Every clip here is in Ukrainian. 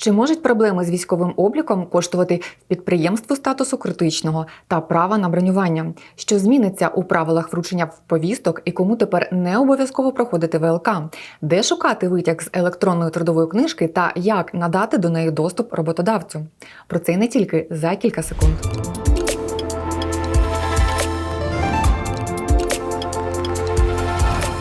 Чи можуть проблеми з військовим обліком коштувати підприємству статусу критичного та права на бронювання? Що зміниться у правилах вручення повісток і кому тепер не обов'язково проходити ВЛК? Де шукати витяг з електронної трудової книжки та як надати до неї доступ роботодавцю? Про це й не тільки за кілька секунд.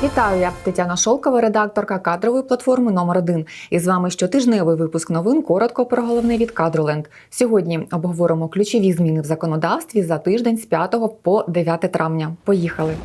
Вітаю, я Тетяна Шолкова, редакторка кадрової платформи номер 1 І з вами щотижневий випуск новин. Коротко про головне від Кадроленд. Сьогодні обговоримо ключові зміни в законодавстві за тиждень з 5 по 9 травня. Поїхали.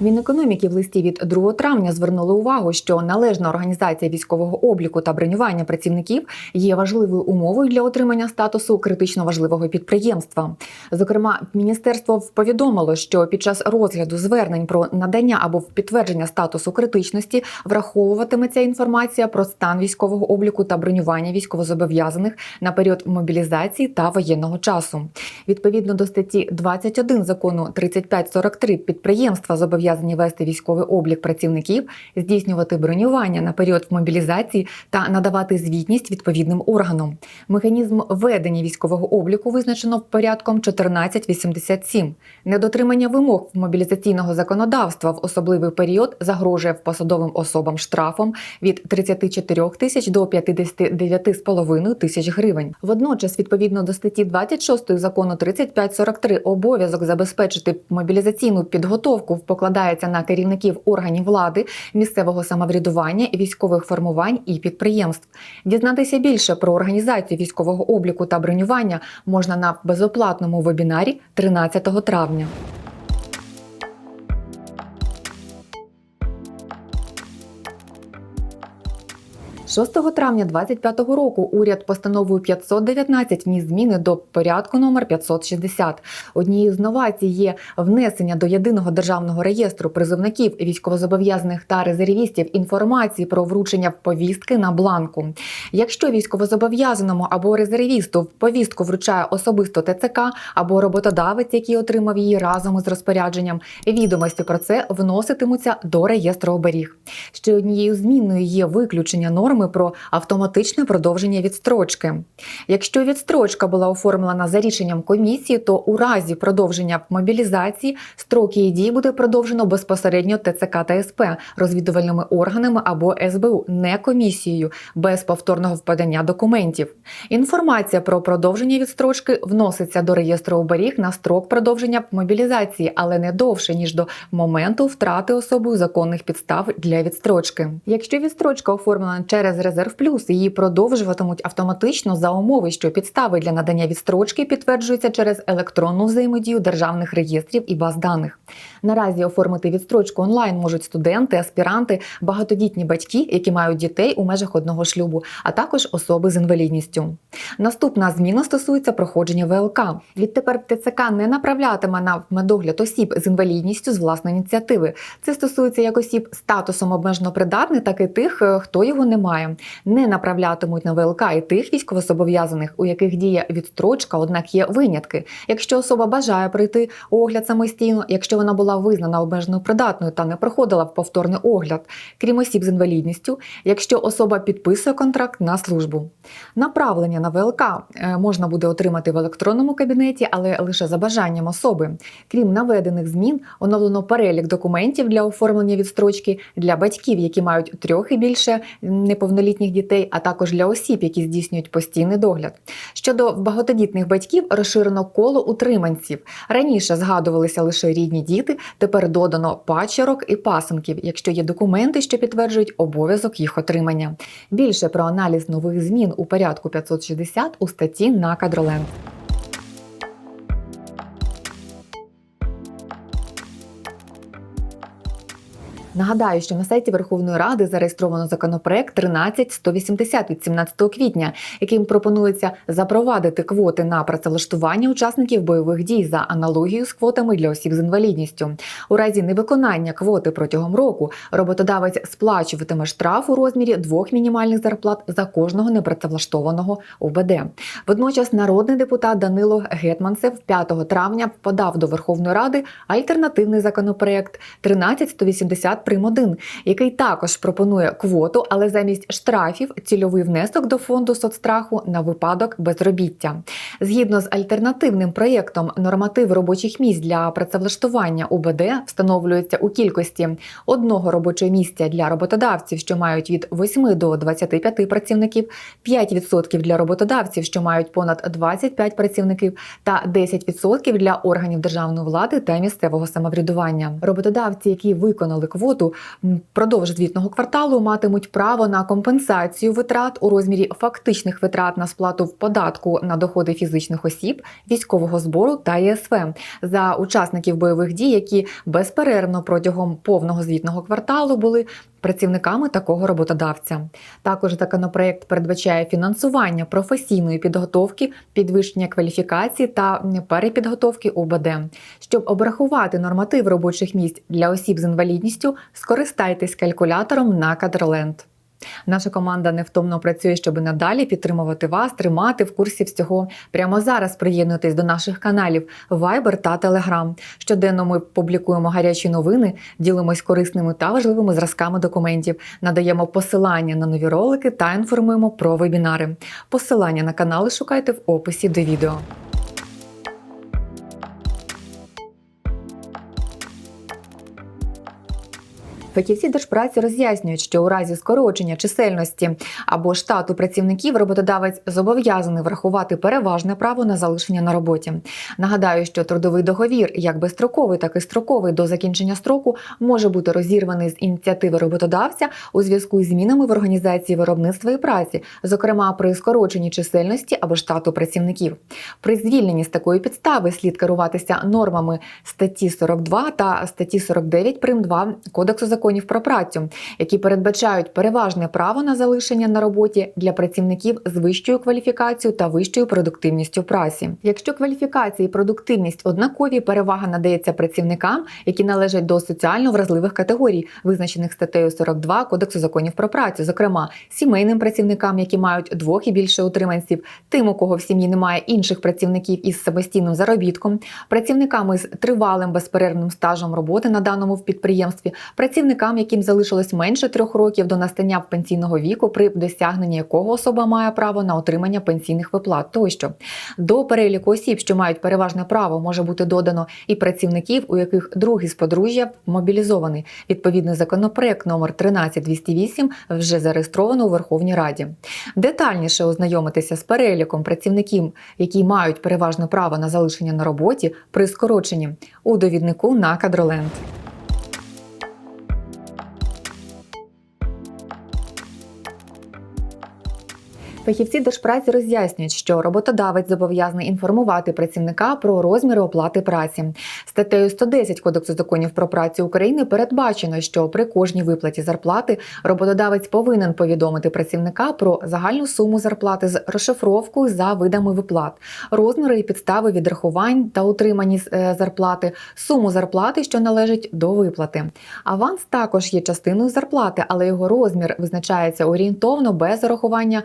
Мінекономіки в листі від 2 травня звернули увагу, що належна організація військового обліку та бронювання працівників є важливою умовою для отримання статусу критично важливого підприємства. Зокрема, міністерство повідомило, що під час розгляду звернень про надання або підтвердження статусу критичності враховуватиметься інформація про стан військового обліку та бронювання військовозобов'язаних на період мобілізації та воєнного часу. Відповідно до статті 21 закону 3543 підприємства зобов'язані вести військовий облік працівників, здійснювати бронювання на період мобілізації та надавати звітність відповідним органам. Механізм ведення військового обліку визначено порядком 1487. Недотримання вимог мобілізаційного законодавства в особливий період загрожує посадовим особам штрафом від 34 тисяч до 59,5 тисяч гривень. Водночас, відповідно до статті 26 закону 3543, обов'язок забезпечити мобілізаційну підготовку покладається на керівників органів влади, місцевого самоврядування, військових формувань і підприємств. Дізнатися більше про організацію військового обліку та бронювання можна на безоплатному вебінарі 13 травня. 6 травня 2025 року уряд постановою 519 вніс зміни до порядку номер 560. Однією з новацій є внесення до єдиного державного реєстру призовників військовозобов'язаних та резервістів інформації про вручення повістки на бланку. Якщо військовозобов'язаному або резервісту повістку вручає особисто ТЦК або роботодавець, який отримав її разом із розпорядженням, відомості про це вноситимуться до реєстру оберіг. Ще однією зміною є виключення норми про автоматичне продовження відстрочки. Якщо відстрочка була оформлена за рішенням комісії, то у разі продовження мобілізації строк її дії буде продовжено безпосередньо ТЦК та СП розвідувальними органами або СБУ, не комісією, без повторного впадання документів. Інформація про продовження відстрочки вноситься до реєстру оберіг на строк продовження мобілізації, але не довше ніж до моменту втрати особою законних підстав для відстрочки. Якщо відстрочка оформлена через резерв плюс, її продовжуватимуть автоматично за умови, що підстави для надання відстрочки підтверджуються через електронну взаємодію державних реєстрів і баз даних. Наразі оформити відстрочку онлайн можуть студенти, аспіранти, багатодітні батьки, які мають дітей у межах одного шлюбу, а також особи з інвалідністю. Наступна зміна стосується проходження ВЛК. Відтепер ТЦК не направлятиме на медогляд осіб з інвалідністю з власної ініціативи. Це стосується як осіб статусом обмежено придатних, так і тих, е, хто його не має. Не направлятимуть на ВЛК і тих військовозобов'язаних, у яких діє відстрочка, однак є винятки. Якщо особа бажає пройти огляд самостійно, якщо вона була визнана обмежено придатною та не проходила в повторний огляд, крім осіб з інвалідністю, якщо особа підписує контракт на службу. Направлення на ВЛК е, можна буде отримати в електронному кабінеті, але лише за бажанням особи. Крім наведених змін, оновлено перелік документів для оформлення відстрочки для батьків, які мають трьох і більше неповнолітніх дітей, а також для осіб, які здійснюють постійний догляд. Щодо багатодітних батьків, розширено коло утриманців. Раніше згадувалися лише рідні діти, тепер додано пачерок і пасенків, якщо є документи, що підтверджують обов'язок їх отримання. Більше про аналіз нових змін у порядку 560 у статті на Кадроленд. Нагадаю, що на сайті Верховної Ради зареєстровано законопроект 13180 від 17 квітня, яким пропонується запровадити квоти на працевлаштування учасників бойових дій за аналогією з квотами для осіб з інвалідністю. У разі невиконання квоти протягом року роботодавець сплачуватиме штраф у розмірі двох мінімальних зарплат за кожного непрацевлаштованого УБД. Водночас народний депутат Данило Гетманцев 5 травня подав до Верховної Ради альтернативний законопроект 13180 прим. 1, який також пропонує квоту, але замість штрафів цільовий внесок до фонду соцстраху на випадок безробіття. Згідно з альтернативним проєктом, норматив робочих місць для працевлаштування УБД встановлюється у кількості одного робочого місця для роботодавців, що мають від 8 до 25 працівників, 5% для роботодавців, що мають понад 25 працівників, та 10% для органів державної влади та місцевого самоврядування. Роботодавці, які виконали квоту м, впродовж звітного кварталу, матимуть право на компенсацію витрат у розмірі фактичних витрат на сплату в податку на доходи фізичних осіб, військового збору та ЄСВ. За учасників бойових дій, які безперервно протягом повного звітного кварталу були працівниками такого роботодавця. Також законопроект передбачає фінансування професійної підготовки, підвищення кваліфікації та перепідготовки УБД. Щоб обрахувати норматив робочих місць для осіб з інвалідністю, скористайтесь калькулятором на Кадроленд. Наша команда невтомно працює, щоб надалі підтримувати вас, тримати в курсі всього. Прямо зараз приєднуйтесь до наших каналів Viber та Telegram. Щоденно ми публікуємо гарячі новини, ділимось корисними та важливими зразками документів, надаємо посилання на нові ролики та інформуємо про вебінари. Посилання на канали шукайте в описі до відео. Фахівці держпраці роз'яснюють, що у разі скорочення чисельності або штату працівників роботодавець зобов'язаний врахувати переважне право на залишення на роботі. Нагадаю, що трудовий договір, як безстроковий, так і строковий до закінчення строку, може бути розірваний з ініціативи роботодавця у зв'язку з змінами в організації виробництва і праці, зокрема при скороченні чисельності або штату працівників. При звільненні з такої підстави слід керуватися нормами статті 42 та статті 49 прим. 2 Кодексу законів про працю, які передбачають переважне право на залишення на роботі для працівників з вищою кваліфікацією та вищою продуктивністю праці. Якщо кваліфікація і продуктивність однакові, перевага надається працівникам, які належать до соціально вразливих категорій, визначених статтею 42 Кодексу законів про працю, зокрема сімейним працівникам, які мають двох і більше утриманців, тим, у кого в сім'ї немає інших працівників із самостійним заробітком, працівниками з тривалим безперервним стажем роботи на даному в підприємстві, працівникам, яким залишилось менше трьох років до настання пенсійного віку, при досягненні якого особа має право на отримання пенсійних виплат тощо. До переліку осіб, що мають переважне право, може бути додано і працівників, у яких другий з подружжя мобілізований. Відповідний законопроект номер 13208 вже зареєстровано у Верховній Раді. Детальніше ознайомитися з переліком працівників, які мають переважне право на залишення на роботі при скороченні у довіднику на Кадроленд. Фахівці держпраці роз'яснюють, що роботодавець зобов'язаний інформувати працівника про розміри оплати праці. Статтею 110 Кодексу законів про працю України передбачено, що при кожній виплаті зарплати роботодавець повинен повідомити працівника про загальну суму зарплати з розшифровкою за видами виплат, розміри і підстави відрахувань та утримані е, зарплати, суму зарплати, що належить до виплати. Аванс також є частиною зарплати, але його розмір визначається орієнтовно без урахування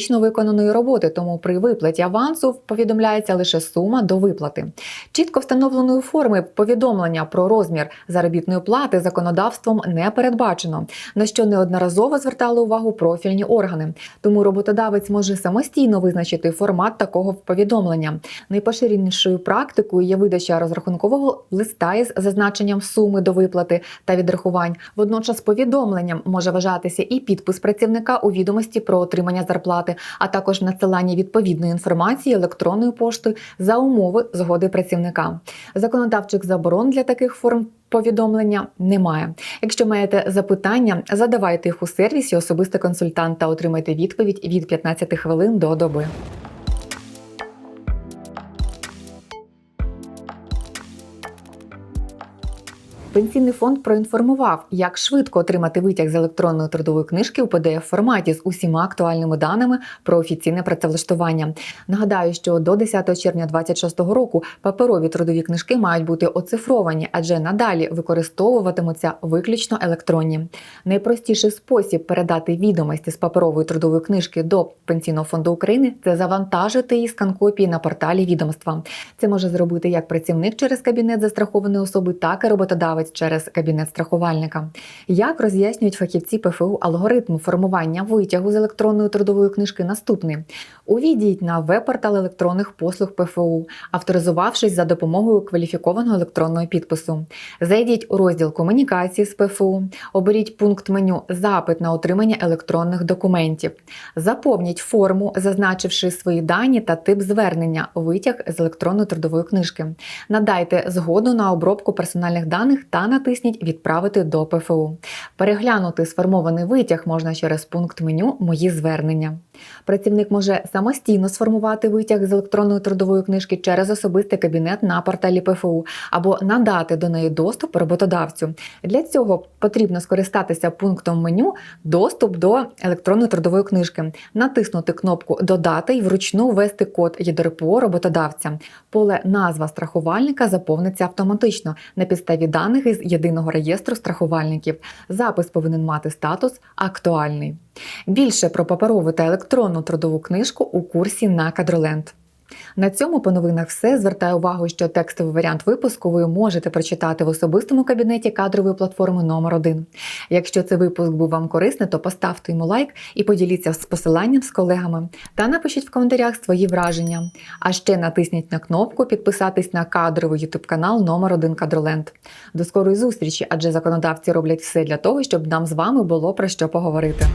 фактично виконаної роботи. Тому при виплаті авансу повідомляється лише сума до виплати. Чітко встановленої форми повідомлення про розмір заробітної плати законодавством не передбачено, на що неодноразово звертали увагу профільні органи. Тому роботодавець може самостійно визначити формат такого повідомлення. Найпоширенішою практикою є видача розрахункового листа із зазначенням суми до виплати та відрахувань. Водночас повідомленням може вважатися і підпис працівника у відомості про отримання зарплати, а також надсилання відповідної інформації електронною поштою за умови згоди працівника. Законодавчих заборон для таких форм. Повідомлення немає. Якщо маєте запитання, задавайте їх у сервісі особистий консультант та отримайте відповідь від 15 хвилин до доби. Пенсійний фонд проінформував, як швидко отримати витяг з електронної трудової книжки у pdf форматі з усіма актуальними даними про офіційне працевлаштування. Нагадаю, що до 10 червня 2026 року паперові трудові книжки мають бути оцифровані, адже надалі використовуватимуться виключно електронні. Найпростіший спосіб передати відомості з паперової трудової книжки до Пенсійного фонду України це завантажити її скан-копії на порталі відомства. Це може зробити як працівник через кабінет застрахованої особи, так і роботодавець через кабінет страхувальника. Як роз'яснюють фахівці ПФУ алгоритм формування витягу з електронної трудової книжки наступний. Увійдіть на веб-портал електронних послуг ПФУ, авторизувавшись за допомогою кваліфікованого електронного підпису. Зайдіть у розділ комунікації з ПФУ, оберіть пункт меню Запит на отримання електронних документів. Заповніть форму, зазначивши свої дані та тип звернення, витяг з електронної трудової книжки. Надайте згоду на обробку персональних даних та натисніть Відправити до ПФУ. Переглянути сформований витяг можна через пункт меню Мої звернення. Працівник може самостійно сформувати витяг з електронної трудової книжки через особистий кабінет на порталі ПФУ або надати до неї доступ роботодавцю. Для цього потрібно скористатися пунктом меню Доступ до електронної трудової книжки, натиснути кнопку Додати і вручну ввести код ЄДРПО роботодавця. Поле назва страхувальника заповниться автоматично на підставі даних із єдиного реєстру страхувальників. Запис повинен мати статус актуальний. Більше про паперову та електронну трудову книжку у курсі на Кадроленд. На цьому по новинах все. Звертаю увагу, що текстовий варіант випуску ви можете прочитати в особистому кабінеті кадрової платформи номер 1 Якщо цей випуск був вам корисний, то поставте йому лайк і поділіться з посиланням з колегами. Та напишіть в коментарях свої враження. А ще натисніть на кнопку підписатись на кадровий ютуб канал номер 1 Кадроленд. До скорої зустрічі, адже законодавці роблять все для того, щоб нам з вами було про що поговорити.